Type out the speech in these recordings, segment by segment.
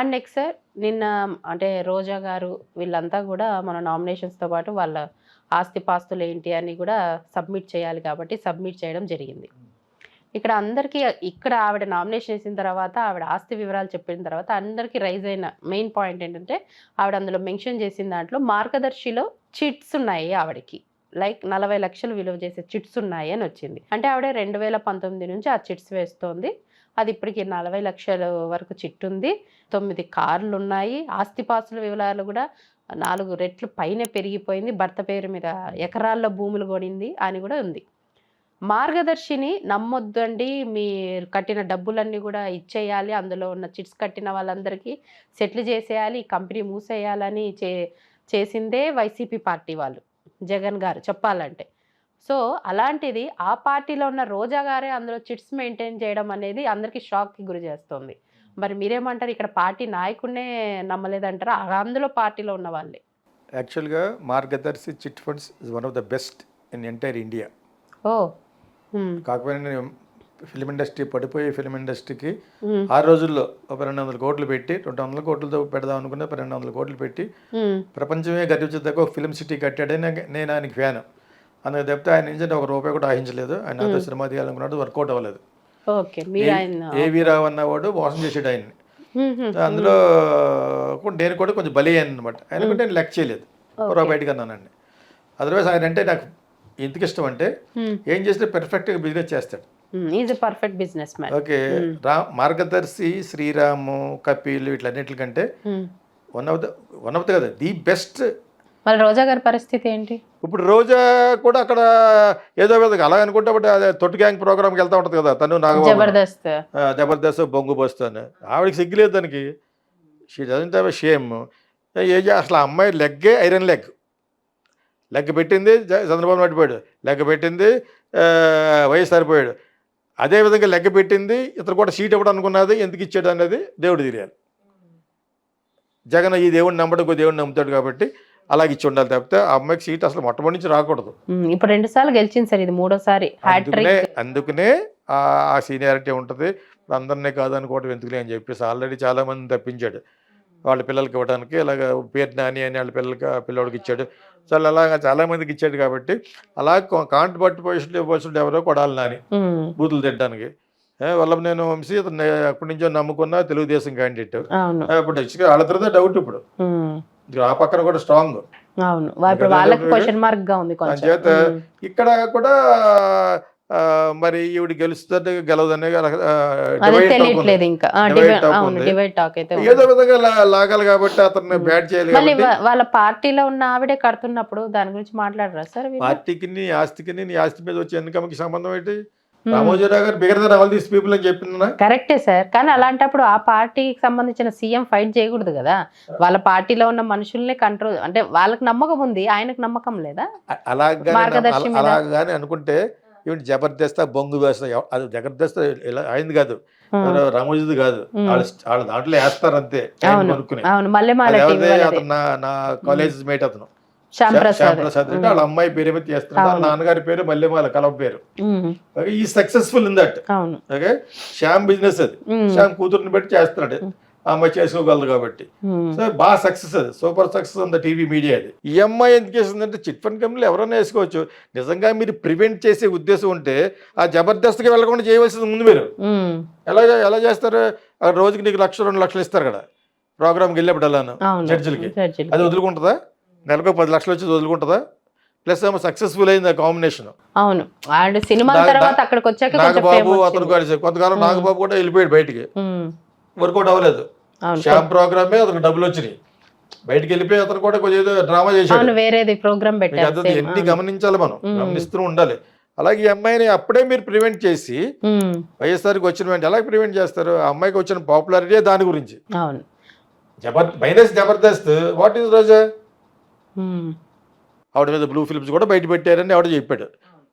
And next sir నిన్న అంటే రోజా గారు వీళ్ళంతా కూడా మన నామినేషన్స్తో పాటు వాళ్ళ ఆస్తి పాస్తులు ఏంటి అని కూడా సబ్మిట్ చేయాలి కాబట్టి సబ్మిట్ చేయడం జరిగింది. ఇక్కడ అందరికీ ఇక్కడ ఆవిడ నామినేషన్ వేసిన తర్వాత ఆవిడ ఆస్తి వివరాలు చెప్పిన తర్వాత అందరికీ రైజ్ అయిన మెయిన్ పాయింట్ ఏంటంటే ఆవిడ అందులో మెన్షన్ చేసిన దాంట్లో మార్గదర్శిలో చిట్స్ ఉన్నాయి ఆవిడకి. లైక్ నలభై లక్షలు విలువ చేసే చిట్స్ ఉన్నాయి అని వచ్చింది. అంటే ఆవిడ రెండు వేల పంతొమ్మిది నుంచి ఆ చిట్స్ వేస్తోంది. అది ఇప్పటికి నలభై లక్షల వరకు చిట్టుంది. తొమ్మిది కార్లు ఉన్నాయి ఆస్తిపాస్తుల వివరాలు కూడా నాలుగు రెట్లు పైన పెరిగిపోయింది. భర్త పేరు మీద ఎకరాల్లో భూములు కొనింది అని కూడా ఉంది. మార్గదర్శిని నమ్మొద్దండి. మీరు కట్టిన డబ్బులన్నీ కూడా ఇచ్చేయాలి. అందులో ఉన్న చిట్స్ కట్టిన వాళ్ళందరికీ సెటిల్ చేసేయాలి. కంపెనీ మూసేయాలని చే చేసిందే వైసీపీ పార్టీ వాళ్ళు. జగన్ గారు చెప్పాలంటే. సో అలాంటిది ఆ పార్టీలో ఉన్న రోజా గారే అందులో చిట్స్ మెయింటైన్ చేయడం అనేది అందరికీ షాక్కి గురి చేస్తుంది. మరి మీరేమంటారు? ఇక్కడ పార్టీ నాయకుడినే నమ్మలేదంటారా? అందులో పార్టీలో ఉన్న వాళ్ళే. యాక్చువల్గా Margadarsi chit funds is one of the best in entire India. ఓ నేను ఫిలిం ఇండస్ట్రీ పడిపోయే ఫిలిం ఇండస్ట్రీకి ఆ రోజుల్లో ఒక రెండు వందల కోట్లు పెట్టి రెండు వందల కోట్లతో పెడదాం అనుకున్న రెండు వందల కోట్లు పెట్టి ప్రపంచమే గర్వించదగ్గ ఒక ఫిలిం సిటీ కట్టాడని నాకు- నేను ఆయనకి ఫ్యాన్. అందుకు తప్పితే ఆయన నుంచి ఒక రూపాయి కూడా ఆహించలేదు ఆయన నాతో సినిమా తీయాలనుకున్నాడు వర్కౌట్ అవ్వలేదు. ఏవి రావు అన్నవాడు మోసం చేసాడు ఆయన్ని. అందులో నేను కూడా కొంచెం బలి అయ్యాను అనమాట ఆయన కూడా నేను లెక్క చేయలేదు. బయటకు అన్నానండి. అదర్వైజ్ ఆయన అంటే నాకు ఎందుకు ఇష్టం అంటే. ఏం చేస్తే పెర్ఫెక్ట్గా బిజినెస్ చేస్తాడు. Perfect business okay. రా Margadarsi Sriramu Kapil వీటిలన్నిటికంటే one of the one of the కదా ది బెస్ట్ మరి రోజా గారి పరిస్థితి ఏంటి? ఇప్పుడు రోజా కూడా అక్కడ ఏదో విధంగా అలా అనుకుంటే బట్ అదే తొట్టి గ్యాంగ్ ప్రోగ్రామ్కి వెళ్తా ఉంటుంది కదా తను నాగబాబు. జబర్దస్త్. జబర్దస్త్ బొంగు బస్తాను ఆవిడకి సిగ్గులేదు దానికి షీ డజంట్ హ్యావ్ షేమ్ ఏ అసలు అమ్మాయి లెగ్గే ఐరన్ లెగ్. లెగ్ పెట్టింది చంద్రబాబు పడిపోయాడు లెగ్ పెట్టింది ఆ, వైఎస్ఆర్ పోయాడు. అదేవిధంగా లెగ్ పెట్టింది ఇతను కూడా సీట్ ఇవ్వడం అనుకున్నది ఎందుకు ఇచ్చాడు అనేది దేవుడు తెలియాలి. జగన్ ఈ దేవుడిని నమ్మడం దేవుడిని నమ్ముతాడు కాబట్టి అలాగే ఇచ్చి ఉండాలి తప్పితే ఆ అమ్మాయికి సీట్ అసలు మొట్టమొదటి నుంచి రాకూడదు. ఇప్పుడు రెండు సార్లు గెలిచింది సార్ ఇది మూడోసారి. అందుకనే ఆ సీనియారిటీ ఉంటుంది. అందరినీ కాదనుకోవడం ఎందుకులే అని చెప్పేసి ఆల్రెడీ చాలా మంది తప్పించాడు. వాళ్ళ పిల్లలకి ఇవ్వడానికి ఇలాగ పేరు నాని అని వాళ్ళ పిల్లలకి పిల్లోడికి ఇచ్చాడు. చాలా అలాగా చాలా మందికి ఇచ్చాడు కాబట్టి అలా కాంట్ పట్టు పొజిషన్ పొజిషన్ ఎవరో కొడాలి నాని. బూతులు తిట్టడానికి. వాళ్ళ నేను వంశీ అతను అప్పటి నుంచో నమ్ముకున్న తెలుగుదేశం క్యాండిడేట్ ఇప్పుడు actually వాళ్ళిద్దరిదే డౌట్ ఇప్పుడు. ఆ పక్కన కూడా స్ట్రాంగ్ అవును. వాళ్ళకి క్వశ్చన్ మార్క్గా ఉంది కొంచెం. చేత ఇక్కడ కూడా మరి ఈవిడ గెలుస్తుంది గెలవదనే తెలియట్లేదు ఇంకా. డివైడ్ టాక్ అయితే. ఏదో విధంగా లాగాలి కాబట్టి అతన్ని బ్యాట్ చేయాలి మళ్ళీ వాళ్ళ పార్టీలో ఉన్న ఆవిడే కడుతున్నప్పుడు దాని గురించి మాట్లాడరా సార్? పార్టీకి నీ ఆస్తికి నీ ఆస్తి మీద వచ్చే ఇన్కమ్కి సంబంధం ఏంటి. రామోజీరావు గారు బిగర్ ఆల్ దీస్ పీపుల్ అని చెప్పిందా కరెక్టే సార్. కానీ అలాంటప్పుడు ఆ పార్టీకి సంబంధించిన సీఎం ఫైట్ చేయకూడదు కదా. వాళ్ళ పార్టీలో ఉన్న మనుషుల్ని కంట్రోల్ అంటే వాళ్ళకి నమ్మకం ఉంది ఆయనకు నమ్మకం లేదా? అలాగానే అనుకుంటే ఈవిడ జబర్దస్త్ బొంగు వేస్తా అది జబర్దస్త్ అయింది కాదు. రామోజీది కాదు. వాళ్ళ దాంట్లో వేస్తారు అంతే అతను నా కాలేజ్ మేట్ అతను. శ్యాంప్రసాద్ రెడ్డి. వాళ్ళ అమ్మాయి పేరు వాళ్ళ అవును. నాన్నగారి పేరు మల్లెమాల కలవ పేరు. ఈ successful in that okay Shyam business అది. శ్యామ్ కూతుర్ని పెట్టి చేస్తున్నాడు. ఆ అమ్మాయి చేసుకోగలదు కాబట్టి. సో బాగా సక్సెస్ అది. సూపర్ సక్సెస్ ఉంది టీవీ మీడియా అది. ఈ అమ్మాయి ఎందుకు చేసిందంటే చిట్ ఫండ్ కంపెనీలు ఎవరైనా వేసుకోవచ్చు. నిజంగా మీరు ప్రివెంట్ చేసే ఉద్దేశం ఉంటే ఆ జబర్దస్త్కి వెళ్ళకుండా చేయవలసింది ముందు మీరు. ఎలా ఎలా చేస్తారు? ఆ రోజుకి నీకు లక్ష రెండు లక్షలు ఇస్తారు కదా. ప్రోగ్రామ్కి వెళ్ళినప్పుడు వెళ్ళాను జడ్జిలకి. జడ్జిలు. అది వదులుకుంటుందా? నెలకు పది లక్షలు వచ్చి వదులుకుంటుందా? ప్లస్ ఏమో సక్సెస్ఫుల్ అయింది ఆ కాంబినేషన్. అవును. అండ్ సినిమాల దా- తర్వాత అక్కడికి వచ్చాక నాగబాబు అతను కొంతకాలం. నాగబాబు కూడా వెళ్ళిపోయాడు బయటికి. వర్కౌట్ అవ్వలేదు. శ్యామ్ ప్రోగ్రామే అతనికి డబ్బులు వచ్చినాయి. బయటికి వెళ్ళిపోయి అతను కూడా కొంచెం డ్రామా చేశాడు. వేరేది ప్రోగ్రామ్ పెట్టారు. ఎన్ని. గమనించాలి మనం. గమనిస్తూ ఉండాలి. అలాగే ఈ అమ్మాయిని అప్పుడే మీరు ప్రివెంట్ చేసి వైఎస్ఆర్కి వచ్చిన వెంటనే ఎలా ప్రివెంట్ చేస్తారు? ఆ అమ్మాయికి వచ్చిన పాపులారిటీ దాని గురించి. Jabar minus Jabardasth. What is Roja ఆవిడ మీద బ్లూ ఫిలిమ్స్ కూడా బయట పెట్టారని ఆవిడ చెప్పాడు.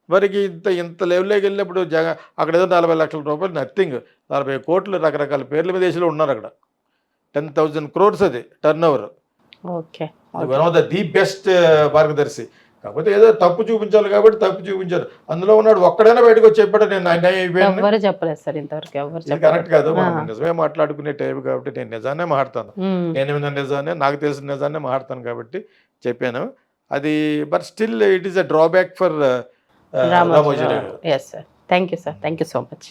మరికి ఇంత ఇంత లెవెల్లోకి వెళ్ళినప్పుడు జగ అక్కడ ఏదో నలభై లక్షల రూపాయలు నథింగ్ నలభై కోట్లు రకరకాల పేర్ల మీద దేశంలో ఉన్నారు అక్కడ. టెన్ థౌజండ్ క్రోర్స్ అది turnover one of the the best Margadarsi. కాకపోతే ఏదో తప్పు చూపించాలి కాబట్టి తప్పు చూపించారు. అందులో ఉన్నాడు ఒక్కడైనా బయటకు వచ్చి చెప్పాడు నేను అయిపోయాను చెప్పలేదు సార్ ఇంతవరకు కరెక్ట్ కాదు మనం నిజమే మాట్లాడుకునే టైం కాబట్టి నేను నిజాన్నే మాట్లాడతాను నేను నిజాన్నే నాకు తెలిసిన నిజాన్నే మాట్లాడతాను కాబట్టి చెప్పాను. అది but still it is a drawback for Ramoji thank you sir thank you so much